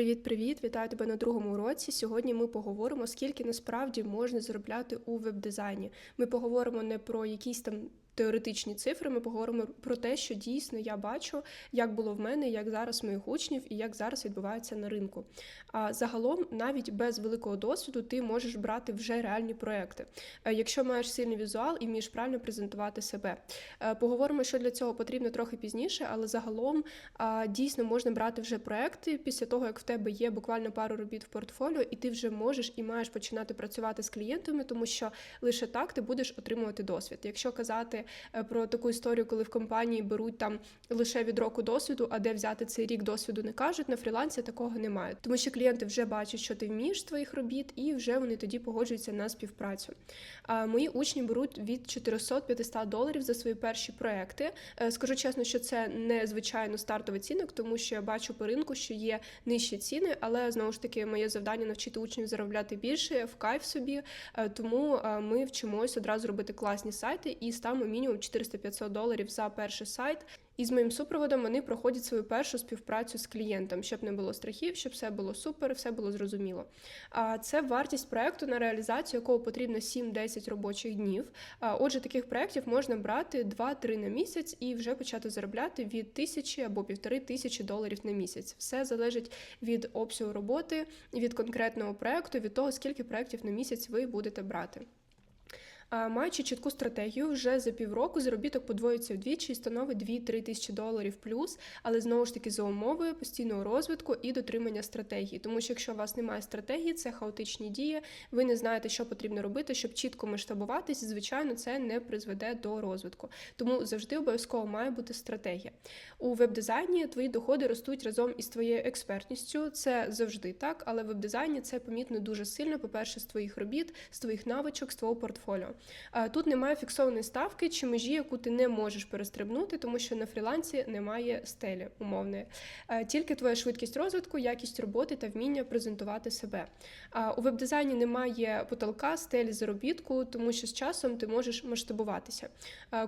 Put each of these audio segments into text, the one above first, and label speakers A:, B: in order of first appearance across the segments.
A: Привіт-привіт! Вітаю тебе на другому уроці. Сьогодні ми поговоримо, скільки насправді можна заробляти у веб-дизайні. Ми поговоримо не про якісь там теоретичні цифри, ми поговоримо про те, що дійсно я бачу, як було в мене, як зараз моїх учнів і як зараз відбувається на ринку. А загалом, навіть без великого досвіду, ти можеш брати вже реальні проекти. Е, Якщо маєш сильний візуал і вмієш правильно презентувати себе. Е, Поговоримо, що для цього потрібно трохи пізніше, але загалом дійсно можна брати вже проекти після того, як в тебе є буквально пару робіт в портфоліо, і ти вже можеш і маєш починати працювати з клієнтами, тому що лише так ти будеш отримувати досвід. Якщо казати про таку історію, коли в компанії беруть там лише від року досвіду, а де взяти цей рік досвіду не кажуть, на фрілансі такого немає, тому що клієнти вже бачать, що ти вмієш твоїх робіт, і вже вони тоді погоджуються на співпрацю. А мої учні беруть від 400-500 доларів за свої перші проекти. Е, Скажу чесно, що це не звичайно стартовий цінник, тому що я бачу по ринку, що є нижчі ціни, але знову ж таки моє завдання навчити учнів заробляти більше в кайф собі. Е, Тому е, ми вчимось одразу робити класні сайти і ставимо мінімум 400-500 доларів за перший сайт. І з моїм супроводом вони проходять свою першу співпрацю з клієнтом, щоб не було страхів, щоб все було супер, все було зрозуміло. А це вартість проекту, на реалізацію якого потрібно 7-10 робочих днів. Отже, таких проєктів можна брати 2-3 на місяць і вже почати заробляти від тисячі або півтори тисячі доларів на місяць. Все залежить від обсягу роботи, від конкретного проекту, від того, скільки проєктів на місяць ви будете брати. Маючи чітку стратегію, вже за півроку заробіток подвоїться вдвічі і становить 2-3 тисячі доларів плюс, але знову ж таки за умовою постійного розвитку і дотримання стратегії. Тому що якщо у вас немає стратегії, це хаотичні дії, ви не знаєте, що потрібно робити, щоб чітко масштабуватись, звичайно, це не призведе до розвитку. Тому завжди обов'язково має бути стратегія. У веб-дизайні твої доходи ростуть разом із твоєю експертністю. Це завжди так, але в веб-дизайні це помітно дуже сильно. По-перше, з твоїх робіт, з твоїх навичок, з твого портфоліо. Тут немає фіксованої ставки чи межі, яку ти не можеш перестрибнути, тому що на фрілансі немає стелі умовної. Тільки твоя швидкість розвитку, якість роботи та вміння презентувати себе. У веб-дизайні немає потолка, стелі заробітку, тому що з часом ти можеш масштабуватися.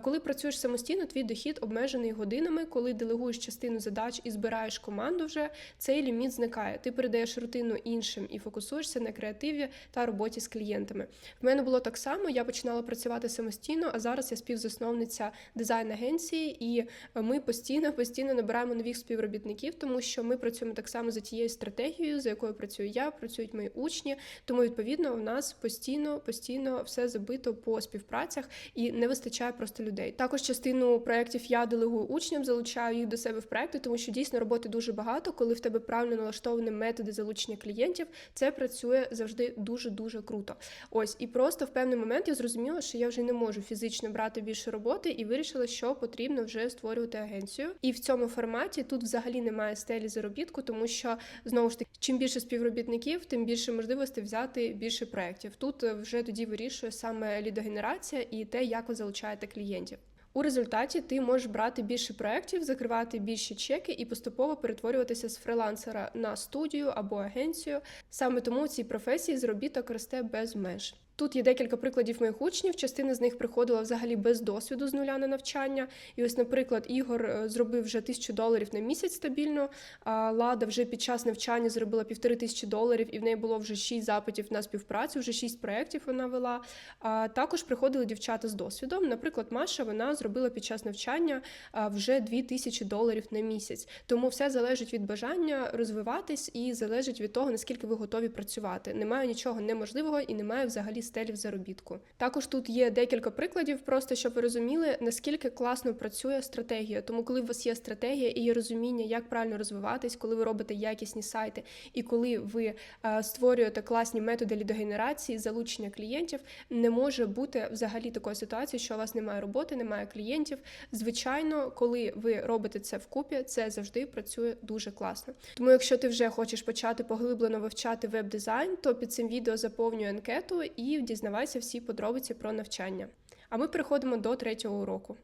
A: Коли працюєш самостійно, твій дохід обмежений годинами. Коли делегуєш частину задач і збираєш команду, вже цей ліміт зникає. Ти передаєш рутину іншим і фокусуєшся на креативі та роботі з клієнтами. В мене було так само. Я починала працювати самостійно, а зараз я співзасновниця дизайн-агенції, і ми постійно постійно набираємо нових співробітників, тому що ми працюємо так само за тією стратегією, за якою працюю я, працюють мої учні. Тому відповідно у нас постійно постійно все забито по співпрацях і не вистачає просто людей. Також частину проєктів я делегую учням, залучаю їх до себе в проекти, тому що дійсно роботи дуже багато. Коли в тебе правильно налаштовані методи залучення клієнтів, це працює завжди дуже дуже круто. Ось і просто в певний момент я зрозуміла, що я вже не можу фізично брати більше роботи, і вирішила, що потрібно вже створювати агенцію. І в цьому форматі тут взагалі немає стелі заробітку, тому що знову ж таки, чим більше співробітників, тим більше можливостей взяти більше проєктів. Тут е, вже тоді вирішує саме лідогенерація і те, як ви залучаєте клієнтів. У результаті ти можеш брати більше проєктів, закривати більші чеки і поступово перетворюватися з фрилансера на студію або агенцію. Саме тому у цій професії заробіток росте без меж. Тут є декілька прикладів моїх учнів. Частина з них приходила взагалі без досвіду з нуля на навчання. І ось, наприклад, Ігор е, зробив вже тисячу доларів на місяць стабільно. А Лада вже під час навчання зробила півтори тисячі доларів, і в неї було вже шість запитів на співпрацю, вже шість проєктів вона вела. А також приходили дівчата з досвідом. Наприклад, Маша вона зробила під час навчання вже дві тисячі доларів на місяць. Тому все залежить від бажання розвиватись і залежить від того, наскільки ви готові працювати. Немає нічого неможливого і немає взагалі стелі в заробітку. Також тут є декілька прикладів, просто щоб ви розуміли, наскільки класно працює стратегія. Тому, коли у вас є стратегія і є розуміння, як правильно розвиватись, коли ви робите якісні сайти, і коли ви е, створюєте класні методи лідогенерації, залучення клієнтів, не може бути взагалі такої ситуації, що у вас немає роботи, немає клієнтів. Звичайно, коли ви робите це вкупі, це завжди працює дуже класно. Тому, якщо ти вже хочеш почати поглиблено вивчати веб-дизайн, то під цим відео заповнюй анкету і дізнавайся всі подробиці про навчання. А ми переходимо до третього уроку.